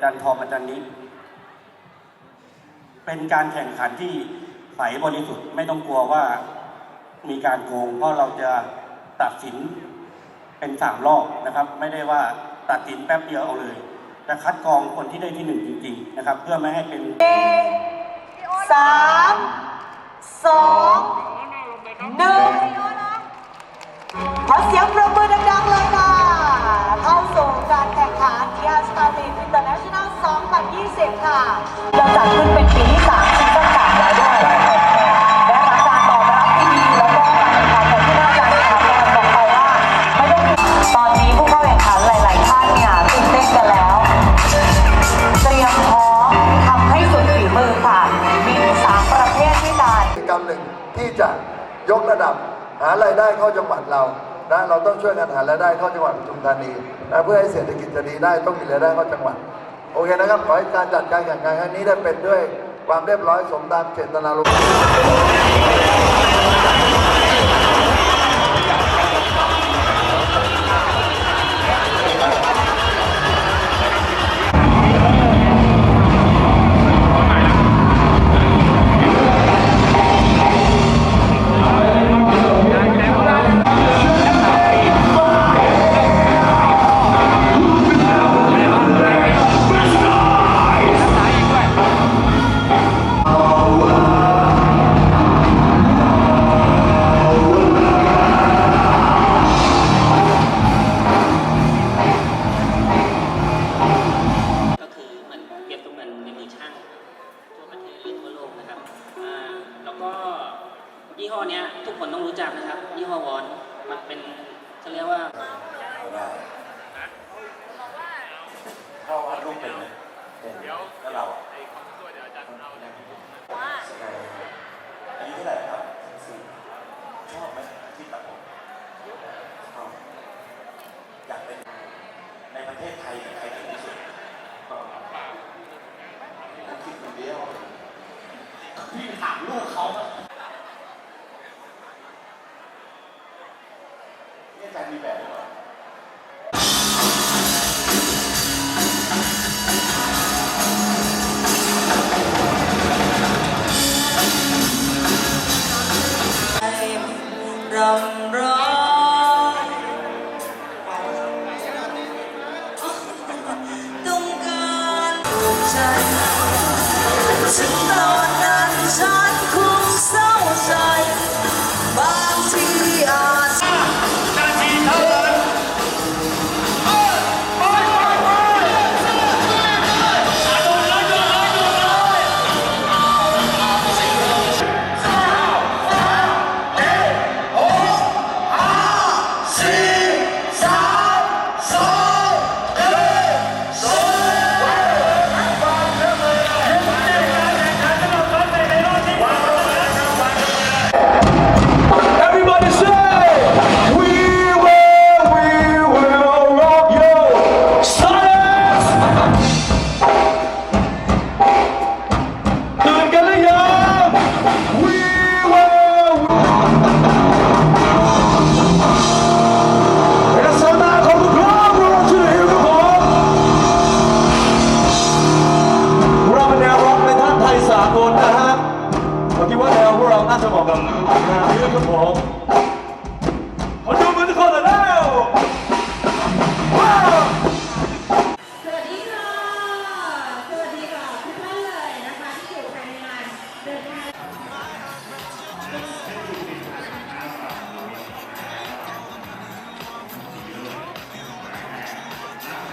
อาจารย์ทองอาจารย์นี้เป็นการแข่งขันที่ใสบริสุทธิ์ไม่ต้องกลัวว่ามีการโกง เพราะเราจะตัดสินเป็นสามรอบนะครับ ไม่ได้ว่าตัดสินแป๊บเดียวเอาเลยจะคัดกรองคนที่ได้ที่หนึ่งจริงๆนะครับ เพื่อไม่ให้เป็นสามสองหนึ่ง ค่ะเราจัดขึ้นเป็นปีที่3ซีซั่น3แล้วด้วยได้รับการตอบรับที่ดีแล้วก็การแข่งขันอยางที่น่าจะถามบอกไปว่าไม่ต้องตอนนี้ผู้เข้าแข่งขันหลาย ๆ ท่านเนี่ยตื่นเต้นกันแล้ว เตรียมพร้อมทำให้สุดฝีมือค่ะมีสามประเภทด้วยกัน กิจกรรมหนึ่งที่จะยกระดับหารายได้เข้าจังหวัดเรานะเราต้องช่วยกันหารายได้เข้าจังหวัดปทุมธานีนะเพื่อให้เศรษฐกิจจะดีได้ต้องมีรายได้เข้าจังหวัด โอเคนะครับ ขอให้การจัดการแข่งขันครั้งนี้ได้เป็นด้วยความเรียบร้อยสมตามเจตนารมณ์ ยี่ห้อเนี้ยทุกคนต้องรู้จักนะครับ ยี่ห้อวอนมันเป็นเขาเรียกว่าเข้าวาดรูปเป็นไหมเป็นแล้วเราอะอายุเท่าไหร่ครับสี่ชอบไหมที่ตัดผมชอบอยากเป็นในประเทศไทยเนี่ยใครเก่งที่สุดผมคิดคนเดียวพี่ถามลูกเขา อาจารย์มีแบบหรือเปล่ารำร้องต้องการถูกใจถึงตอน น่าจะเหมาะกับงานนี้ครับผมขอดูมือทุกคนแล้วว้าวสวัสดีค่ะ สวัสดีค่ะทุกท่านเลยนะคะที่อยู่ภายในงานเดินทาง